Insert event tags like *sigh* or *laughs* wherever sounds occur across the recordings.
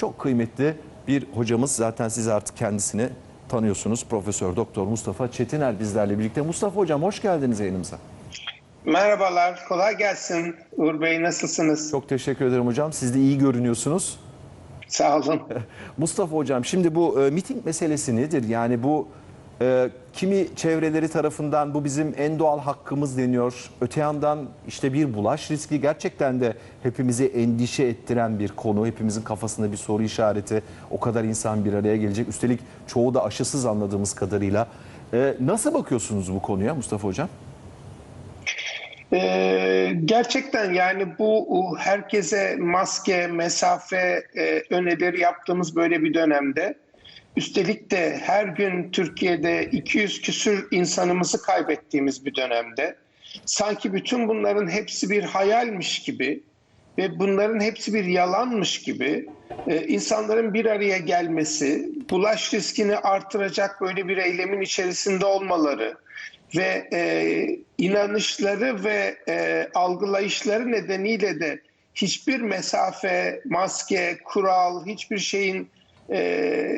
Çok kıymetli bir hocamız zaten siz artık kendisini tanıyorsunuz. Profesör Doktor Mustafa Çetiner bizlerle birlikte. Mustafa hocam hoş geldiniz yayınımıza. Merhabalar, kolay gelsin. Uğur Bey nasılsınız? Çok teşekkür ederim hocam. Siz de iyi görünüyorsunuz. Sağ olun. *laughs* Mustafa hocam şimdi bu e, miting meselesi nedir? Yani bu e, kimi çevreleri tarafından bu bizim en doğal hakkımız deniyor. Öte yandan işte bir bulaş riski gerçekten de hepimizi endişe ettiren bir konu. Hepimizin kafasında bir soru işareti. O kadar insan bir araya gelecek. Üstelik çoğu da aşısız anladığımız kadarıyla. E, nasıl bakıyorsunuz bu konuya Mustafa hocam? Ee, gerçekten yani bu herkese maske, mesafe e, önerileri yaptığımız böyle bir dönemde üstelik de her gün Türkiye'de 200 küsür insanımızı kaybettiğimiz bir dönemde sanki bütün bunların hepsi bir hayalmiş gibi ve bunların hepsi bir yalanmış gibi e, insanların bir araya gelmesi, bulaş riskini artıracak böyle bir eylemin içerisinde olmaları ve e, inanışları ve e, algılayışları nedeniyle de hiçbir mesafe, maske, kural, hiçbir şeyin e,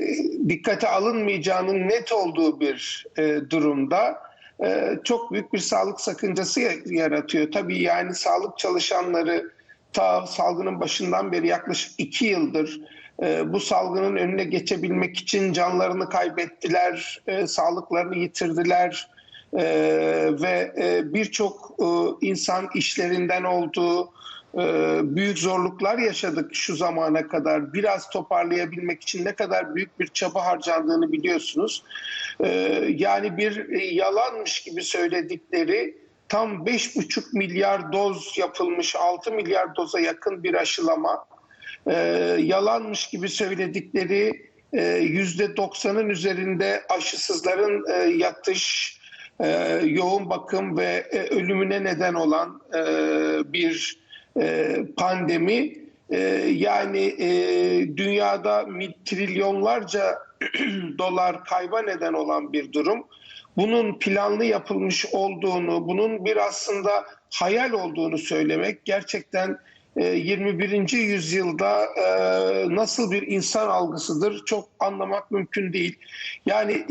dikkate alınmayacağının net olduğu bir e, durumda e, çok büyük bir sağlık sakıncası yaratıyor. Tabii yani sağlık çalışanları ta salgının başından beri yaklaşık iki yıldır e, bu salgının önüne geçebilmek için canlarını kaybettiler, e, sağlıklarını yitirdiler e, ve e, birçok e, insan işlerinden oldu. E, büyük zorluklar yaşadık şu zamana kadar. Biraz toparlayabilmek için ne kadar büyük bir çaba harcandığını biliyorsunuz. E, yani bir e, yalanmış gibi söyledikleri tam 5,5 milyar doz yapılmış 6 milyar doza yakın bir aşılama e, yalanmış gibi söyledikleri e, %90'ın üzerinde aşısızların e, yatış e, yoğun bakım ve e, ölümüne neden olan e, bir e, pandemi e, yani e, dünyada trilyonlarca *clears throat* dolar kayba neden olan bir durum bunun planlı yapılmış olduğunu, bunun bir aslında hayal olduğunu söylemek gerçekten e, 21. yüzyılda nasıl bir insan algısıdır çok anlamak mümkün değil. Yani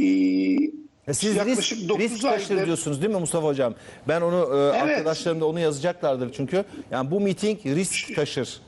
Siz yaklaşık risk, 9 risk aydır diyorsunuz değil mi Mustafa Hocam? Ben onu e, Evet. arkadaşlarım da onu yazacaklardır çünkü. Yani bu miting risk taşır.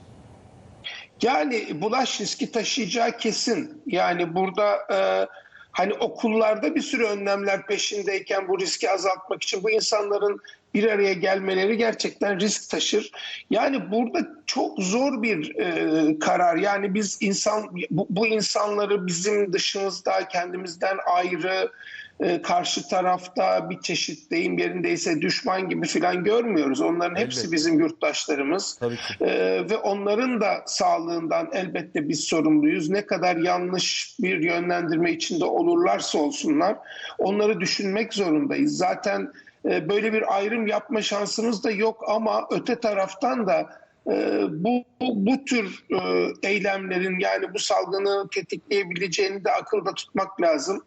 Yani bulaş riski taşıyacağı kesin. Yani burada e, hani okullarda bir sürü önlemler peşindeyken bu riski azaltmak için bu insanların bir araya gelmeleri gerçekten risk taşır. Yani burada çok zor bir e, karar. Yani biz insan bu, bu insanları bizim dışımızda kendimizden ayrı e, karşı tarafta bir çeşit deyim yerindeyse düşman gibi filan görmüyoruz. Onların hepsi Elbette. bizim yurttaşlarımız. Ee, ve onların da sağlığından elbette biz sorumluyuz. Ne kadar yanlış bir yönlendirme içinde olurlarsa olsunlar onları düşünmek zorundayız. Zaten e, böyle bir ayrım yapma şansımız da yok ama öte taraftan da e, bu, bu, bu tür e, eylemlerin yani bu salgını tetikleyebileceğini de akılda tutmak lazım.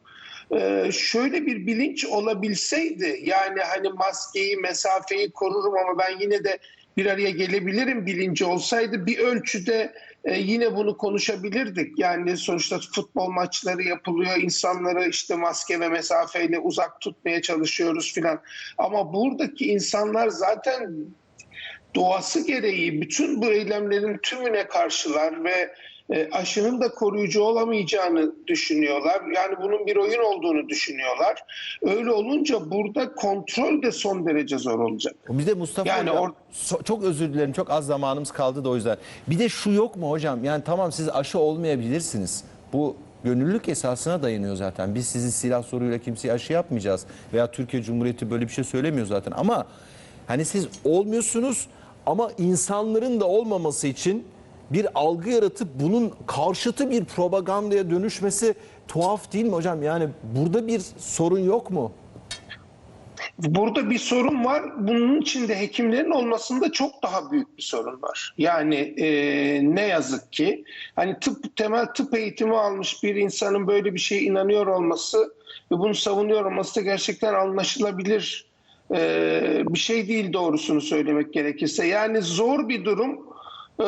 Şöyle bir bilinç olabilseydi yani hani maskeyi mesafeyi korurum ama ben yine de bir araya gelebilirim bilinci olsaydı bir ölçüde e, yine bunu konuşabilirdik. Yani sonuçta futbol maçları yapılıyor insanları işte maske ve mesafeyle uzak tutmaya çalışıyoruz filan. Ama buradaki insanlar zaten doğası gereği bütün bu eylemlerin tümüne karşılar ve e, aşının da koruyucu olamayacağını düşünüyorlar. Yani bunun bir oyun olduğunu düşünüyorlar. Öyle olunca burada kontrol de son derece zor olacak. Bir de Mustafa Yani hocam, or- çok özür dilerim çok az zamanımız kaldı da o yüzden. Bir de şu yok mu hocam? Yani tamam siz aşı olmayabilirsiniz. Bu gönüllülük esasına dayanıyor zaten. Biz sizi silah soruyla kimseye aşı yapmayacağız. Veya Türkiye Cumhuriyeti böyle bir şey söylemiyor zaten. Ama hani siz olmuyorsunuz ama insanların da olmaması için bir algı yaratıp bunun karşıtı bir propagandaya dönüşmesi tuhaf değil mi hocam? Yani burada bir sorun yok mu? Burada bir sorun var. Bunun içinde hekimlerin olmasında çok daha büyük bir sorun var. Yani e, ne yazık ki hani tıp temel tıp eğitimi almış bir insanın böyle bir şeye inanıyor olması ve bunu savunuyor olması da gerçekten anlaşılabilir e, bir şey değil doğrusunu söylemek gerekirse. Yani zor bir durum. Ee,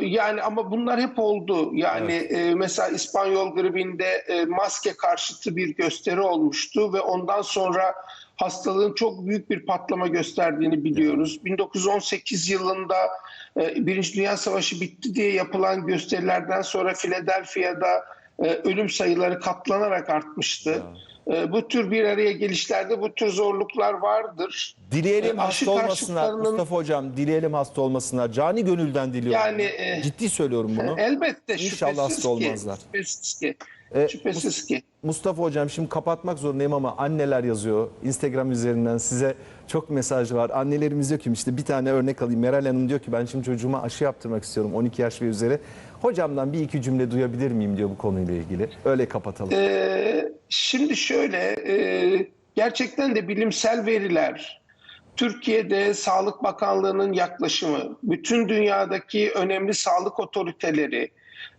yani ama bunlar hep oldu. Yani e, mesela İspanyol gribinde e, maske karşıtı bir gösteri olmuştu ve ondan sonra hastalığın çok büyük bir patlama gösterdiğini biliyoruz. 1918 yılında e, Birinci Dünya Savaşı bitti diye yapılan gösterilerden sonra Philadelphia'da e, ölüm sayıları katlanarak artmıştı. E, bu tür bir araya gelişlerde bu tür zorluklar vardır. Dileyelim E, hasta olmasınlar karşıtlarının- Mustafa Hocam. Dileyelim hasta olmasınlar. Cani gönülden diliyorum. Yani, e, Ciddi söylüyorum bunu. *laughs* Elbette İnşallah hasta ki. olmazlar. Şüphesiz ki. E, şüphesiz ki. Mustafa Hocam şimdi kapatmak zorundayım ama anneler yazıyor. Instagram üzerinden size çok mesaj var. Annelerimiz diyor ki işte bir tane örnek alayım. Meral Hanım diyor ki ben şimdi çocuğuma aşı yaptırmak istiyorum 12 yaş ve üzeri. Hocamdan bir iki cümle duyabilir miyim diyor bu konuyla ilgili. Öyle kapatalım. Ee, şimdi şöyle e, gerçekten de bilimsel veriler Türkiye'de Sağlık Bakanlığı'nın yaklaşımı, bütün dünyadaki önemli sağlık otoriteleri,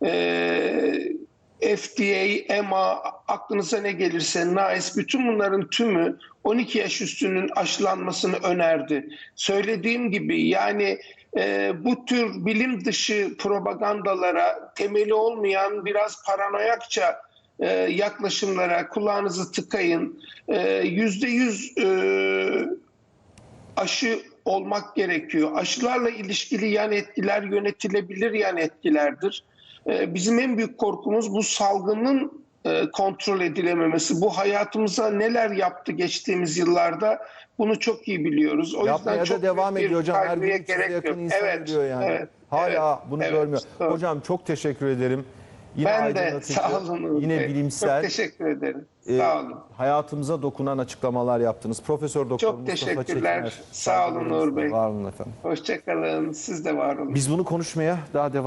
e, FDA, EMA, aklınıza ne gelirse, NICE, bütün bunların tümü 12 yaş üstünün aşılanmasını önerdi. Söylediğim gibi yani e, bu tür bilim dışı propagandalara temeli olmayan biraz paranoyakça e, yaklaşımlara kulağınızı tıkayın. E, Yüzde yüz e, aşı olmak gerekiyor. Aşılarla ilişkili yan etkiler yönetilebilir yan etkilerdir. Ee, Bizim en büyük korkumuz bu salgının e, kontrol edilememesi. Bu hayatımıza neler yaptı geçtiğimiz yıllarda bunu çok iyi biliyoruz. O Yapmaya da çok devam ediyor hocam. Her gün yakın yok. insan Evet, ölüyor yani. evet, Hala evet, bunu evet, görmüyor. doğru. Hocam çok teşekkür ederim. Yine ben de sağ olun. Uğur yine Bey. bilimsel. Çok teşekkür ederim. e, sağ olun. hayatımıza dokunan açıklamalar yaptınız. Profesör Doktor Çok Mustafa teşekkürler. Sağ olun Uğur Bey. Var olun efendim. Hoşçakalın. Siz de var olun. Biz bunu konuşmaya daha devam